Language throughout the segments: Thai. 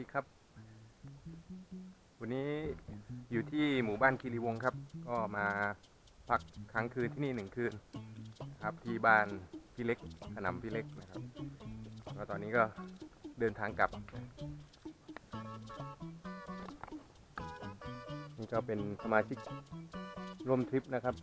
ดีครับ วันนี้อยู่ที่หมู่บ้านคีรีวงครับ ก็มาพักค้างคืนที่นี่หนึ่งคืนครับ ที่บ้านพี่เล็กขนำพี่เล็กนะครับก็ตอนนี้ก็เดินทางกลับ นี่ก็เป็นสมาชิกร่วมทริปนะครับ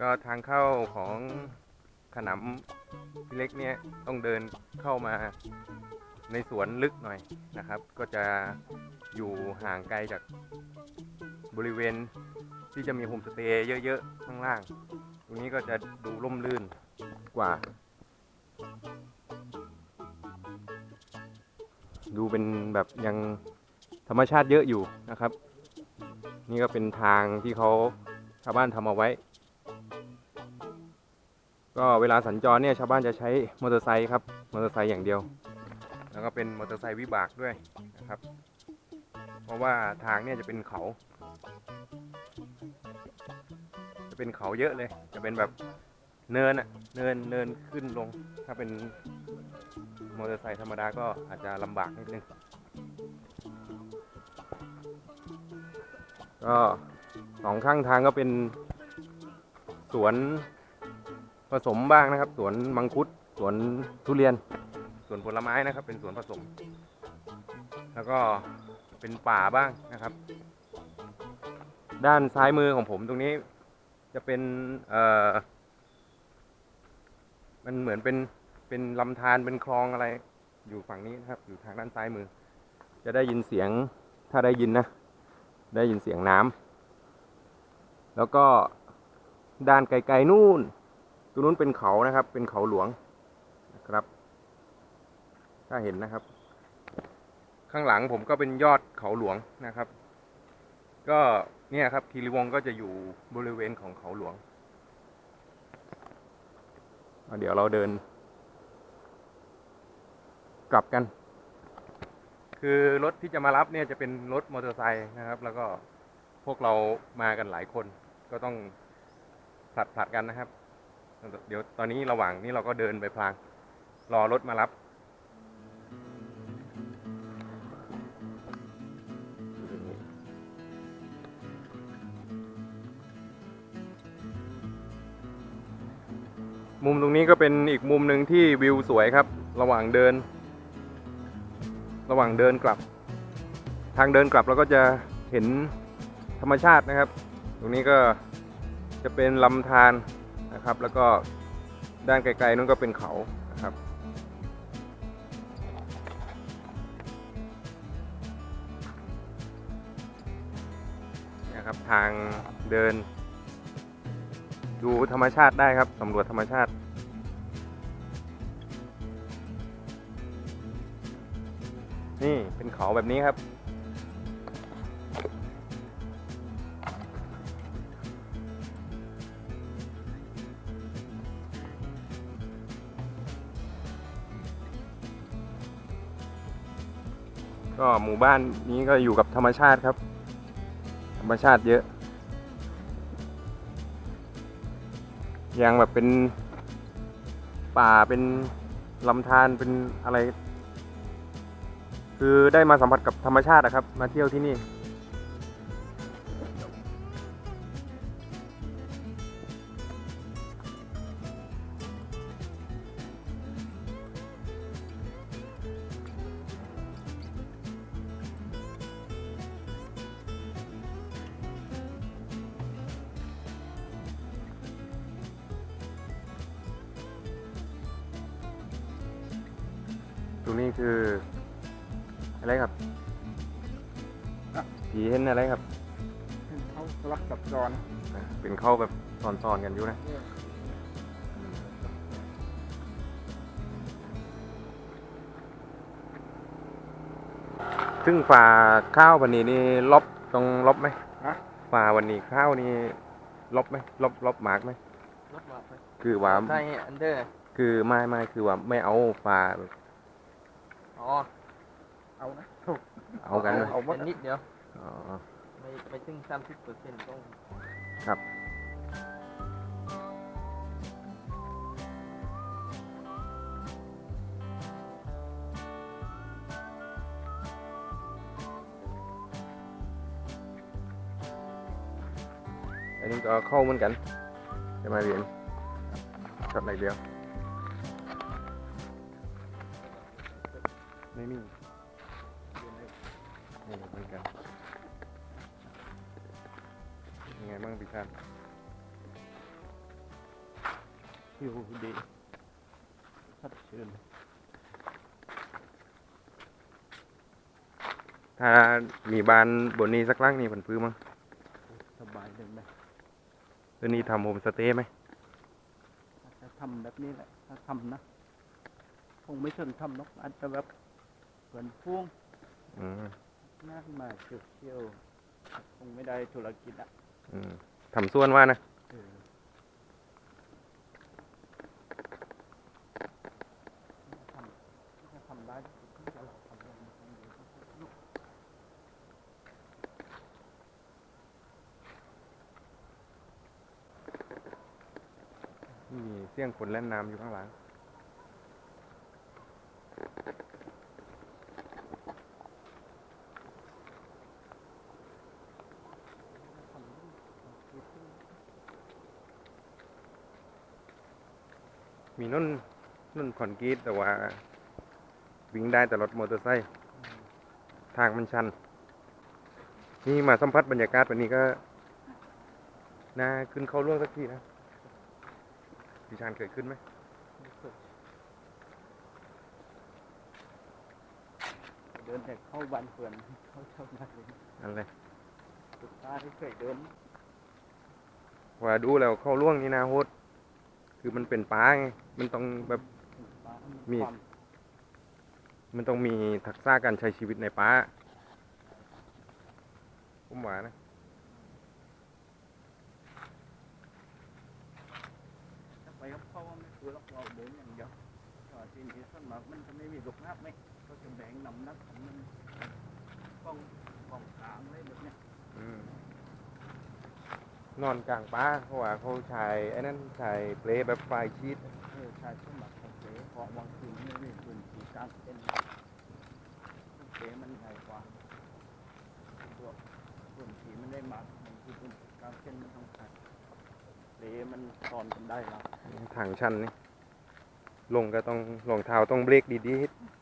ก็ทางเข้าของ ขนำพี่เล็กเนี่ยต้องเดินเข้ามาในสวนลึกหน่อยนะครับ ก็จะอยู่ห่างไกลจากบริเวณที่จะมีโฮมสเตย์เยอะๆข้างล่าง ตรงนี้ก็จะดูร่มรื่นกว่า ดูเป็นแบบยังธรรมชาติเยอะอยู่นะครับ นี่ก็เป็นทางที่เขาชาวบ้านทำเอาไว้ ก็เวลาสัญจรเนี่ยชาวบ้านจะใช้มอเตอร์ไซค์ครับมอเตอร์ไซค์อย่างเดียว แล้วก็เป็นมอเตอร์ไซค์วิบากด้วยนะครับ เพราะว่าทางเนี่ยจะเป็นเขา จะเป็นเขาเยอะเลย จะเป็นแบบเนินอะเนินเนินขึ้นลง ถ้าเป็นมอเตอร์ไซค์ธรรมดาก็อาจจะลำบากนิดนึงก็สองข้างทางก็เป็นสวน ผสมบ้างนะครับ สวนมังคุดสวนทุเรียนสวนผลไม้นะครับ เป็นสวนผสม แล้วก็เป็นป่าบ้างนะครับ ด้านซ้ายมือของผมตรงนี้ จะเป็นเอ่อมันเหมือนเป็นเป็นลำธารเป็นคลองอะไร อยู่ฝั่งนี้นะครับ อยู่ทางด้านซ้ายมือ จะได้ยินเสียงถ้าได้ยินนะ ได้ยินเสียงน้ำแล้วก็ด้านไกลๆนู่น ตรงนู้นเป็นเขานะครับ เป็นเขาหลวงนะครับ ถ้าเห็นนะครับ ข้างหลังผมก็เป็นยอดเขาหลวงนะครับ ก็เนี่ยครับคีรีวงก็จะอยู่บริเวณของเขาหลวงเเดี๋ยวเราเดิน กลับกัน คือรถที่จะมารับเนี่ยจะเป็นรถมอเตอร์ไซค์นะครับ แล้วก็พวกเรามากันหลายคน ก็ต้องผลัดผลัดกันนะครับ เดี๋ยวตอนนี้ระหว่างนี้เราก็เดินไปพลาง รอรถมารับมุมตรงนี้ก็เป็นอีกมุมหนึ่งที่วิวสวยครับ ระหว่างเดิน ระหว่างเดินกลับ ทางเดินกลับเราก็จะเห็นธรรมชาตินะครับ ตรงนี้ก็จะเป็นลำธาร นะครับ แล้วก็ด้านไกลๆนู้นก็เป็นเขานะครับเนี่ยครับทางเดิน ดูธรรมชาติได้ครับสำรวจธรรมชาตินี่เป็นเขาแบบนี้ครับ ก็หมู่บ้านนี้ก็อยู่กับธรรมชาติครับ ธรรมชาติเยอะยังแบบเป็นป่าเป็นลำธารเป็นอะไร คือได้มาสัมผัสกับธรรมชาติอะครับ มาเที่ยวที่นี่ รงนี้คือ อะไรครับอะ ผีเห็นอะไรครับเขาลักสับจรอะเป็นเข้าแบบซ้อนๆกันอยู่นะซึ่งฝ่าข้าววันนี้นี่ลบตรงลบไหมฮะฝ่าวันนี้ข้าวนี่ลบไหมลบลบหมากไหมรถมาไปคือว่า ใช่อันเดอร์คือไม่ไม่คือว่าไม่เอาฝ่า อ๋อ เอานะถูกเอากันนะเอาหมดนิดเดียว อ๋อ ไม่ไม่ถึงสามสิบเปอร์เซ็นต์ต้องครับ อันนี้ก็เข้าเหมือนกันจะมาเรียนช็อตไหนเดียว ไม่มีนี่เหมือนกันยังไงบ้างพี่ชาติอยู่ดีชัดเจนถ้ามีบ้านบนนี้สักหลังนี่ผนพื้นมั้งสบายเลยไหมตัวนี้ทำโฮมสเตย์ไหมถ้าทำแบบนี้แหละ ถ้าทำนะ คงไม่เชิงทำนกอาจจะแบบ เหมือนพ่วงอืมหน้าขึ้นมาเชี่ยวๆคงไม่ได้ธุรกิจอะอืมทำส่วนว่านะเออทำถ้าทำได้ก็จะทำแบบนี้มีเสียงคนเล่นน้ำอยู่ข้างหลัง มีนุ่นนุ่นคอนกรีตแต่ว่า วิ่งได้แต่รถมอเตอร์ไซค์ทางมันชัน นี่มาสัมผัสบรรยากาศวันนี้ก็น่าขึ้นเข้าร่วงสักทีนะพี่ชานเคยขึ้นไหมเดินแต่เข้าบ้านเพื่อนเข้าเช่าบ้านเลยอะไรสุดท้ายที่เคยเดินว่าดูแล้วเข้าร่วงนี่นะโฮด คือมันเป็นป้าไงมันต้องแบบ มี มันต้องมีทักษะการใช้ชีวิตในป่าผมว่านะไปกับเขาไม่คือเราเราเดินอย่างเดียวที่นี่ส่วนมากมันจะไม่มีลูกนักไหมก็จะแบ่งนำนักของมันกล้องกล้องกลางอะไรแบบเนี้ย อืม นอนกลางป่าเพราะว่าเขาใช้ไอ้นั่นใช้เปลแบบไฟชีตเออใช่ส่วนมากเขาเสเพราะบางคืนไม่มีพื้นที่กลางเต็นท์เสมันใหญ่กว่าพวกพื้นที่มันได้มากบางทีพื้นที่กลางเต็นท์มันต้องใช้เสมันตอนกันได้แล้วทางชันนี่ลงก็ต้องรองเท้าต้องเบรกดีๆ